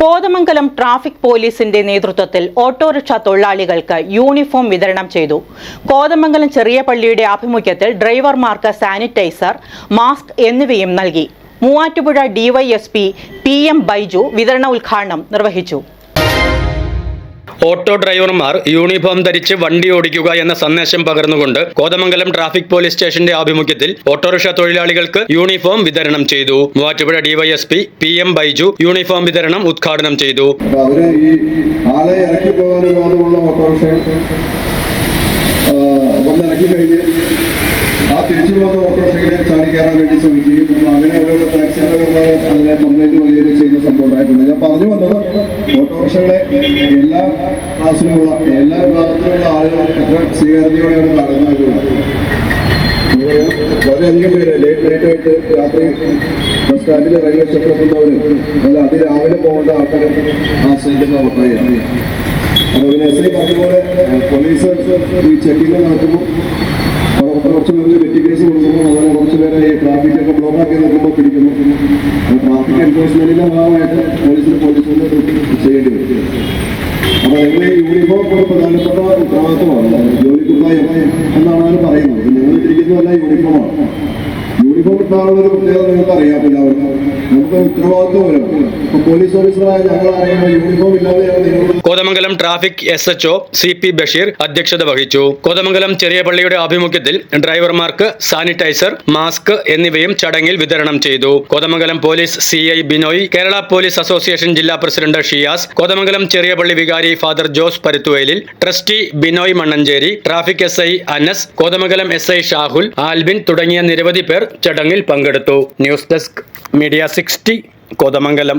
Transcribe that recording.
Kothamangalam traffic പോലീസിന്റെ നേതൃത്വത്തിൽ autorickshaw തൊഴിലാളികൾക്ക് യൂണിഫോം വിതരണം ചെയ്തു. കോതമംഗലം ചെറിയ പള്ളിയുടെ ആഭിമുഖ്യത്തിൽ ഡ്രൈവർമാർക്ക് സാനിറ്റൈസർ മാസ്ക് എന്നിവയും നൽകി. Muvattupuzha DYSP P M Baiju വിതരണ ഉദ്ഘാടനം നിർവഹിച്ചു. ഓട്ടോ ഡ്രൈവർമാർ യൂണിഫോം ധരിച്ച് വണ്ടി ഓടിക്കുക എന്ന സന്ദേശം പകർന്നുകൊണ്ട് കോതമംഗലം ട്രാഫിക് പോലീസ് സ്റ്റേഷന്റെ ആഭിമുഖ്യത്തിൽ ഓട്ടോറിക്ഷ തൊഴിലാളികൾക്ക് യൂണിഫോം വിതരണം ചെയ്തു. Muvattupuzha DYSP P M Baiju uniform വിതരണം ഉദ്ഘാടനം ചെയ്തു. ആ തിരിച്ചു പോകുന്ന ഓട്ടോറിക്ഷയിലെ ചാടി കയറാൻ വേണ്ടി ശ്രമിക്കുകയും അങ്ങനെ ഓരോ ടാക്സികളൊക്കെ അതിനെ കംപ്ലൈന്റ് വലിയ ചെയ്യുന്ന സംഭവം ഉണ്ടായിട്ടുണ്ട്. ഞാൻ പറഞ്ഞു വന്നത് ഓട്ടോറിക്ഷകളെ എല്ലാ ക്ലാസ്സിലുമുള്ള എല്ലാ വിഭാഗത്തിലുള്ള ആളുകൾ എത്ര സ്വീകാര്യതയോടെയാണ് കാണുന്നത് വളരെയധികം പേര് ലേറ്റ് നൈറ്റ് ആയിട്ട് രാത്രി ബസ് സ്റ്റാൻഡിൽ റെയിൽവേ സ്റ്റേഷനിലെത്തുന്നവര് അല്ല അതിരാവിലെ പോകേണ്ട ആൾക്കാരെ ആശ്രയിക്കുന്ന ഓട്ടോയാണ് അപ്പോൾ പിന്നെ എസ് ഐ പറഞ്ഞതുപോലെ പോലീസ് ഈ ചെക്കിങ് നടത്തുമ്പോൾ കുറച്ച് പേര് വെറ്റി കൊടുക്കുമ്പോൾ അതുപോലെ കുറച്ച് പേരെ ഈ ട്രാഫിക് ഒക്കെ ബ്ലോക്ക് ആക്കി നിൽക്കുമ്പോൾ പിടിക്കുന്നു. ട്രാഫിക് എൻഫോഴ്സ്മെന്റിന്റെ ഭാഗമായിട്ട് പോലീസിന് പോലീസിന് ചെയ്യേണ്ടി വരും. അപ്പൊ എങ്ങനെ യൂണിഫോം ഒരു പ്രധാനപ്പെട്ട ഉത്തരവാദിത്വമാണ്? ജോലിക്കുള്ള എന്നാണ് അവർ പറയുന്നത്. ഞങ്ങൾ ഇരിക്കുന്നതല്ല യൂണിഫോമാണ് യൂണിഫോം ഇട്ടാനുള്ള ഒരു പ്രത്യേകത നിങ്ങൾക്ക് അറിയാം എല്ലാവർക്കും നമുക്ക് ഉത്തരവാദിത്വം ഇപ്പൊ പോലീസ് ഓഫീസറായ ഞങ്ങൾ അറിയുമ്പോൾ uniform Kothamangalam traffic S H C P Basheer അധ്യക്ഷത വഹിച്ചു. കോതമംഗലം ചെറിയ പള്ളിയുടെ ആഭിമുഖ്യത്തിൽ ഡ്രൈവർമാർക്ക് സാനിറ്റൈസർ മാസ്ക് എന്നിവയും ചടങ്ങിൽ വിതരണം ചെയ്തു. Kothamangalam police C I Binoy Kerala police association ജില്ലാ പ്രസിഡന്റ് ഷിയാസ് കോതമംഗലം ചെറിയ പള്ളി വികാരി father Jose Paruthuvayalil trustee Binoy Mannancheri traffic S I Anas Kothamangalam S I Shahul Albin തുടങ്ങിയ നിരവധി പേർ ചടങ്ങിൽ പങ്കെടുത്തു. News desk media sixty Kothamangalam.